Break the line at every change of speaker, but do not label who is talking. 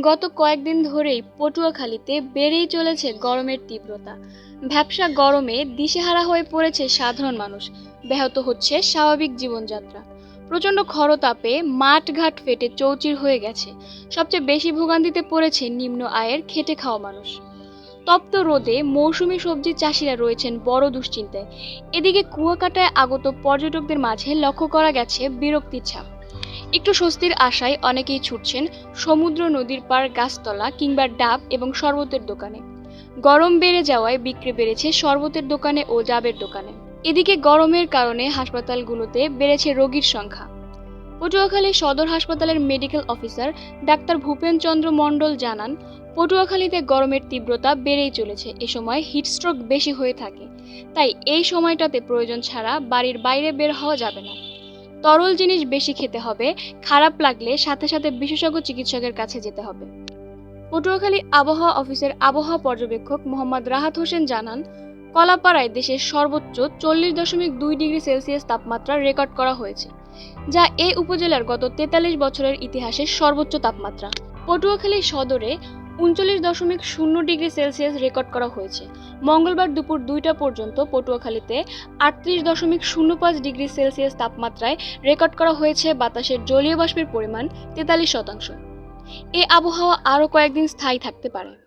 গত কয়েকদিন ধরেই পটুয়াখালীতে বেড়েই চলেছে গরমের তীব্রতা। ভ্যাপসা গরমে দিশেহারা হয়ে পড়েছে সাধারণ মানুষ। ব্যাহত হচ্ছে স্বাভাবিক জীবনযাত্রা। প্রচণ্ড খরতাপে মাঠঘাট ফেটে চৌচির হয়ে গেছে। সবচেয়ে বেশি ভোগান্তিতে পড়েছে নিম্ন আয়ের খেটে খাওয়া মানুষ। তপ্ত রোদে মৌসুমি সবজি চাষিরা রয়েছেন বড় দুশ্চিন্তায়। এদিকে কুয়াকাটায় আগত পর্যটকদের মাঝে লক্ষ্য করা গেছে বিরক্তির ছাপ। একটু স্বস্তির আশায় অনেকেই ছুটছেন সমুদ্র নদীর পার গাছতলা কিংবা ডাব এবং শরবতের দোকানে। গরম বেড়ে যাওয়ায় বিক্রি বেড়েছে শরবতের দোকানে ও ডাবের দোকানে। এদিকে গরমের কারণে হাসপাতালগুলোতে বেড়েছে রোগীর সংখ্যা। পটুয়াখালী সদর হাসপাতালের medical officer doctor Bhupen Chandra Mondal জানান, পটুয়াখালীতে গরমের তীব্রতা বেড়েই চলেছে। এ সময় হিটস্ট্রোক বেশি হয়ে থাকে। তাই এই সময়টাতে প্রয়োজন ছাড়া বাড়ির বাইরে বের হওয়া যাবে না। তরল জিনিস বেশি খেতে হবে, খারাপ লাগলে সাথে সাথে বিশেষজ্ঞ চিকিৎসকের কাছে যেতে হবে। পটুয়াখালী আবহাওয়া অফিসের আবহাওয়া পর্যবেক্ষক মোহাম্মদ রাহাত হোসেন জানান, কলাপাড়ায় দেশের সর্বোচ্চ চল্লিশ দশমিক দুই ডিগ্রি সেলসিয়াস তাপমাত্রা রেকর্ড করা হয়েছে, যা এই উপজেলার গত তেতাল্লিশ বছরের ইতিহাসের সর্বোচ্চ তাপমাত্রা। পটুয়াখালী সদরে উনচল্লিশ দশমিক শূন্য ডিগ্রি সেলসিয়াস রেকর্ড করা হয়েছে। মঙ্গলবার দুপুর দুইটা পর্যন্ত পটুয়াখালীতে আটত্রিশ দশমিক শূন্য পাঁচ ডিগ্রি সেলসিয়াস তাপমাত্রায় রেকর্ড করা হয়েছে, বাতাসের জলীয় বাষ্পের পরিমাণ তেতাল্লিশ শতাংশ। এ আবহাওয়া আরও কয়েকদিন স্থায়ী থাকতে পারে।